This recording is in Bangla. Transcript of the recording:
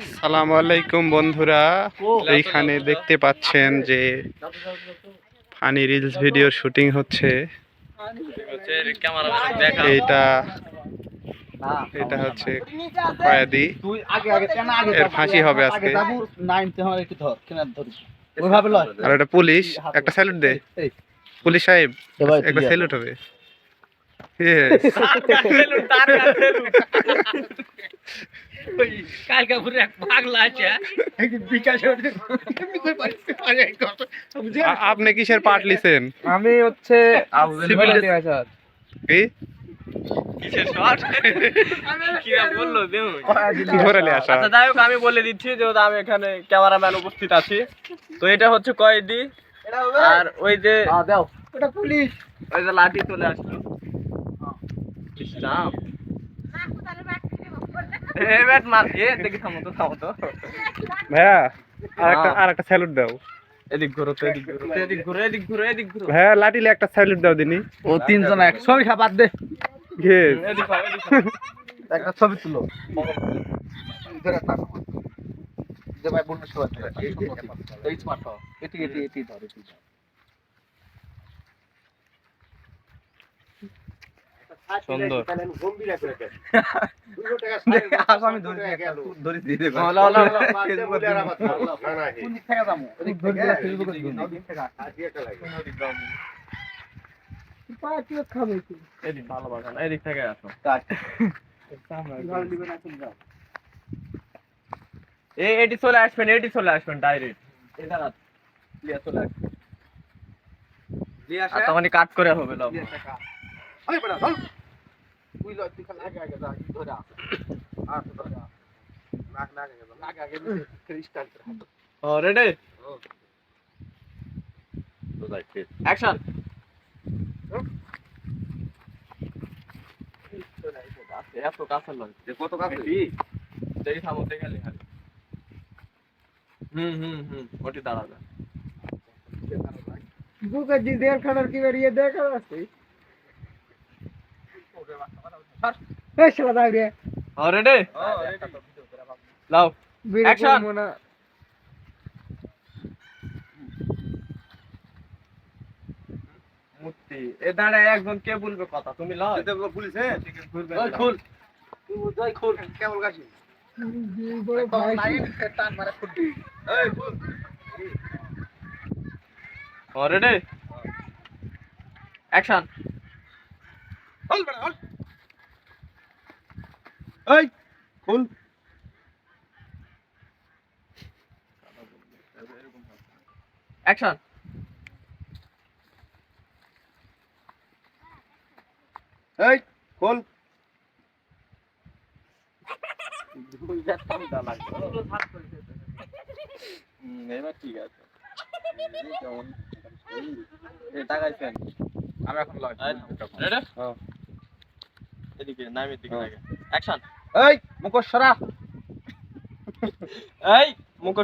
আসসালামু আলাইকুম বন্ধুরা এইখানে দেখতে পাচ্ছেন যে ফানি রিলস ভিডিও শুটিং হচ্ছে। এইটা এটা হচ্ছে কয়াদি। এর ফাঁসি হবে আজকে। আর এটা পুলিশ একটা স্যালুট দে। পুলিশ সাহেব একটা স্যালুট হবে। Yes. কালকে পুরো এক পাগলা আছে আপনি কিসের পার্ট লিছেন আমি হচ্ছে কি আচ্ছা যাই হোক আমি বলে দিচ্ছি যেহেতু আমি এখানে ক্যামেরাম্যান উপস্থিত আছি। তো এটা হচ্ছে কয়েদি। আর ওই যে দাও। ওই যে লাঠি চলে আসলো। ইস রাম। এ ব্যাট মার এ দেখি থামো তো থামো তো ভাইয়া আর একটা স্যালুট দাও এদিক ঘুরো তো এদিক ঘুরো এদিক ঘুরো এদিক ঘুরো এদিক ঘুরো ভাইয়া লাটিলে একটা স্যালুট দাও দিনি ও তিনজন এক ছবি খাবার দে। একটা ছবি তুলো যে ভাই বলল সবাই এই স্মার্ট এটি এটি এটি ধর এটি ধর সুন্দর আমি ধরে ধরে দিয়ে দেবো ও, লাও, লাও, লাও। কোন দিক থেকে যাব ওদিক থেকে ফেসবুকে এদিক থেকে আসো। এ এটি চলে আসবেন এটি চলে আসবেন ডাইরেক্ট এটা চলে আসবেন কাট করে হবে লাভ ও রেডি অ্যাকশন এত কাছে লয় কত কাছে সেই থামতে গেলে খালি হুম হুম হুম ওটি দাঁড়াবে রেডি লাও। অ্যাকশন মূর্তি এ দাঁড়ায় একজন কে বলবে কথা? তুমি লও। পুলিশ হ্যাঁ খুল। তুই খুল কেবল গাছি। টান মারা খুল। এই খুল। ও রেডি অ্যাকশন হল বেটা হল এই খুল। অ্যাকশন এই খুল। হুম, এবার ঠিক আছে। তাকাইছেন আমি এখন লয় এদিকে নামের দিকে লাগে অ্যাকশন এই মুখোশ সরা। এই মুখ